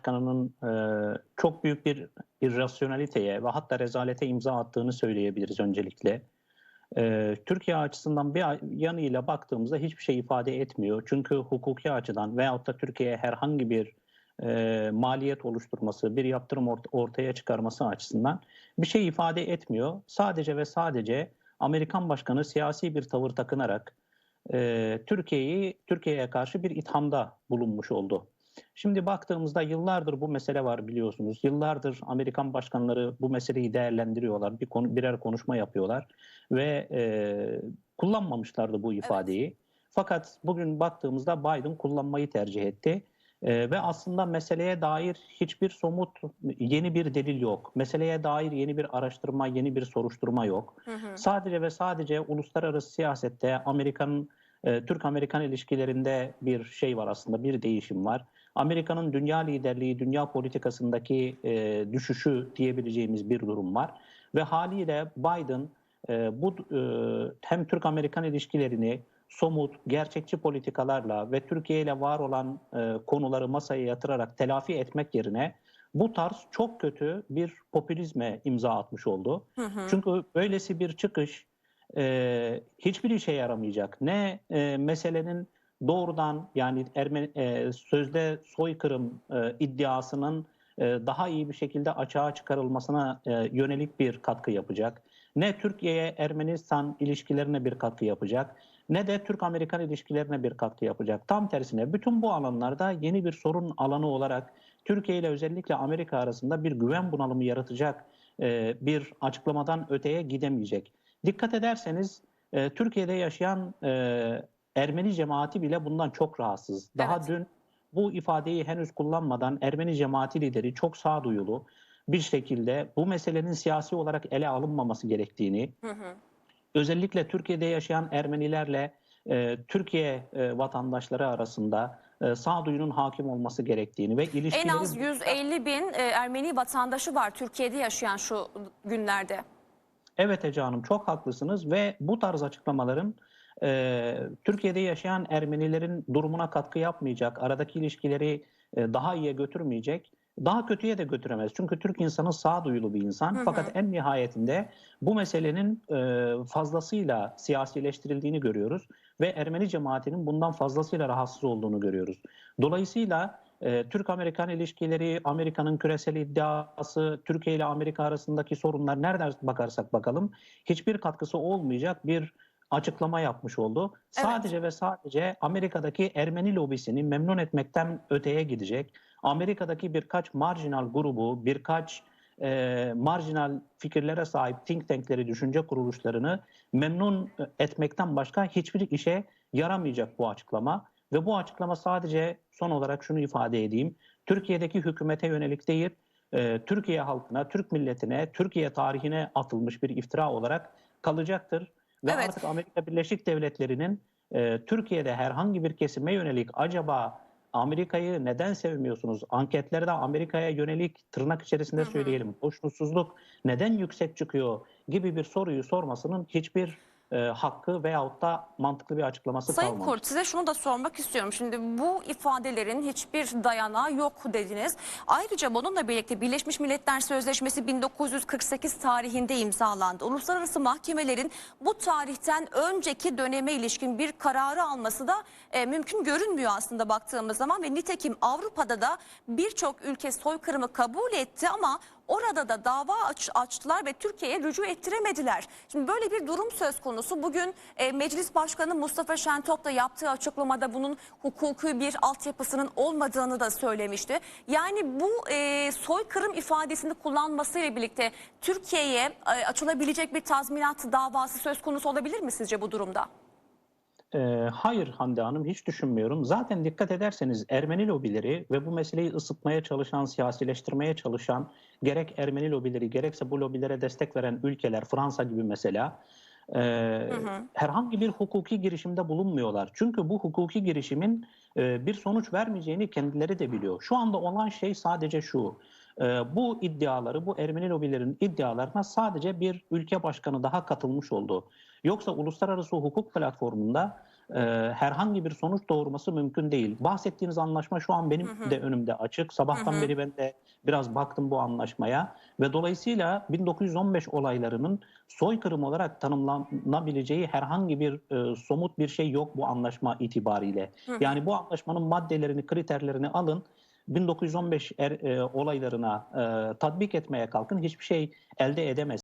Başkanı'nın e, çok büyük bir irrasyonaliteye ve hatta rezalete imza attığını söyleyebiliriz öncelikle. E, Türkiye açısından bir yanıyla baktığımızda hiçbir şey ifade etmiyor. Çünkü hukuki açıdan veyahut da Türkiye'ye herhangi bir e, maliyet oluşturması, bir yaptırım ort- ortaya çıkarması açısından bir şey ifade etmiyor. Sadece ve sadece Amerikan Başkanı siyasi bir tavır takınarak e, Türkiye'yi Türkiye'ye karşı bir ithamda bulunmuş oldu. Şimdi baktığımızda yıllardır bu mesele var biliyorsunuz. Yıllardır Amerikan başkanları bu meseleyi değerlendiriyorlar. Bir konu, birer konuşma yapıyorlar ve e, kullanmamışlardı bu ifadeyi. Fakat bugün baktığımızda Biden kullanmayı tercih etti. E, ve aslında meseleye dair hiçbir somut yeni bir delil yok. Meseleye dair yeni bir araştırma, yeni bir soruşturma yok. Hı hı. Sadece ve sadece uluslararası siyasette Amerika'nın e, Türk-Amerikan ilişkilerinde bir şey var aslında, bir değişim var. Amerika'nın dünya liderliği, dünya politikasındaki e, düşüşü diyebileceğimiz bir durum var. Ve haliyle Biden e, bu e, hem Türk-Amerikan ilişkilerini somut, gerçekçi politikalarla ve Türkiye ile var olan e, konuları masaya yatırarak telafi etmek yerine bu tarz çok kötü bir popülizme imza atmış oldu. Hı hı. Çünkü böylesi bir çıkış e, hiçbir işe yaramayacak. Ne e, meselenin doğrudan yani Ermeni, e, sözde soykırım e, iddiasının e, daha iyi bir şekilde açığa çıkarılmasına e, yönelik bir katkı yapacak. Ne Türkiye Ermenistan ilişkilerine bir katkı yapacak ne de Türk-Amerikan ilişkilerine bir katkı yapacak. Tam tersine bütün bu alanlarda yeni bir sorun alanı olarak Türkiye ile özellikle Amerika arasında bir güven bunalımı yaratacak e, bir açıklamadan öteye gidemeyecek. Dikkat ederseniz e, Türkiye'de yaşayan e, Ermeni cemaati bile bundan çok rahatsız. Daha Evet. dün bu ifadeyi henüz kullanmadan Ermeni cemaati lideri çok sağduyulu bir şekilde bu meselenin siyasi olarak ele alınmaması gerektiğini, Hı hı. özellikle Türkiye'de yaşayan Ermenilerle e, Türkiye e, vatandaşları arasında e, sağduyunun hakim olması gerektiğini ve En ilişkileri... az 150 bin e, Ermeni vatandaşı var Türkiye'de yaşayan şu günlerde. Evet Ece Hanım çok haklısınız ve bu tarz açıklamaların e, Türkiye'de yaşayan Ermenilerin durumuna katkı yapmayacak, aradaki ilişkileri e, daha iyiye götürmeyecek, daha kötüye de götüremez. Çünkü Türk insanı sağduyulu bir insan Hı hı. fakat en nihayetinde bu meselenin e, fazlasıyla siyasileştirildiğini görüyoruz ve Ermeni cemaatinin bundan fazlasıyla rahatsız olduğunu görüyoruz. Dolayısıyla e, Türk-Amerikan ilişkileri, Amerika'nın küresel iddiası, Türkiye ile Amerika arasındaki sorunlar nereden bakarsak bakalım hiçbir katkısı olmayacak bir açıklama yapmış oldu. Sadece ve sadece Amerika'daki Ermeni lobisini memnun etmekten öteye gidecek. Amerika'daki birkaç marjinal grubu, birkaç e, marjinal fikirlere sahip think tankleri, düşünce kuruluşlarını memnun etmekten başka hiçbir işe yaramayacak bu açıklama. Ve bu açıklama sadece son olarak şunu ifade edeyim. Türkiye'deki hükümete yönelik değil, e, Türkiye halkına, Türk milletine, Türkiye tarihine atılmış bir iftira olarak kalacaktır. Ve Evet. artık Amerika Birleşik Devletleri'nin e, Türkiye'de herhangi bir kesime yönelik acaba Amerika'yı neden sevmiyorsunuz? Anketlerde Amerika'ya yönelik tırnak içerisinde söyleyelim hoşnutsuzluk neden yüksek çıkıyor gibi bir soruyu sormasının hiçbir e, hakkı veyahut da mantıklı bir açıklaması Sayın kalmamış. Kurt size şunu da sormak istiyorum. Şimdi bu ifadelerin hiçbir dayanağı yok dediniz. Ayrıca bununla birlikte Birleşmiş Milletler Sözleşmesi 1948 tarihinde imzalandı. Uluslararası mahkemelerin bu tarihten önceki döneme ilişkin bir kararı alması da e, mümkün görünmüyor aslında baktığımız zaman. Ve nitekim Avrupa'da da birçok ülke soykırımı kabul etti ama Orada da dava aç- açtılar ve Türkiye'ye rücu ettiremediler. Şimdi böyle bir durum söz konusu. Bugün e, Meclis Başkanı Mustafa Şentop da yaptığı açıklamada bunun hukuki bir altyapısının olmadığını da söylemişti. Yani bu e, soykırım ifadesini kullanmasıyla birlikte Türkiye'ye e, açılabilecek bir tazminat davası söz konusu olabilir mi sizce bu durumda? Ee, hayır Hande Hanım hiç düşünmüyorum. Zaten dikkat ederseniz Ermeni lobileri ve bu meseleyi ısıtmaya çalışan, siyasileştirmeye çalışan gerek Ermeni lobileri gerekse bu lobilere destek veren ülkeler Fransa gibi mesela e, herhangi bir hukuki girişimde bulunmuyorlar. Çünkü bu hukuki girişimin e, bir sonuç vermeyeceğini kendileri de biliyor. Şu anda olan şey sadece şu. e, bu iddiaları, bu Ermeni lobilerin iddialarına sadece bir ülke başkanı daha katılmış oldu. Yoksa uluslararası hukuk platformunda e, herhangi bir sonuç doğurması mümkün değil. Bahsettiğiniz anlaşma şu an benim Hı hı. de önümde açık. Sabahtan Hı hı. beri ben de biraz baktım bu anlaşmaya ve dolayısıyla 1915 olaylarının soykırım olarak tanımlanabileceği herhangi bir e, somut bir şey yok bu anlaşma itibariyle. Hı. Yani bu anlaşmanın maddelerini, kriterlerini alın. 1915 er, e, olaylarına e, tatbik etmeye kalkın hiçbir şey elde edemez.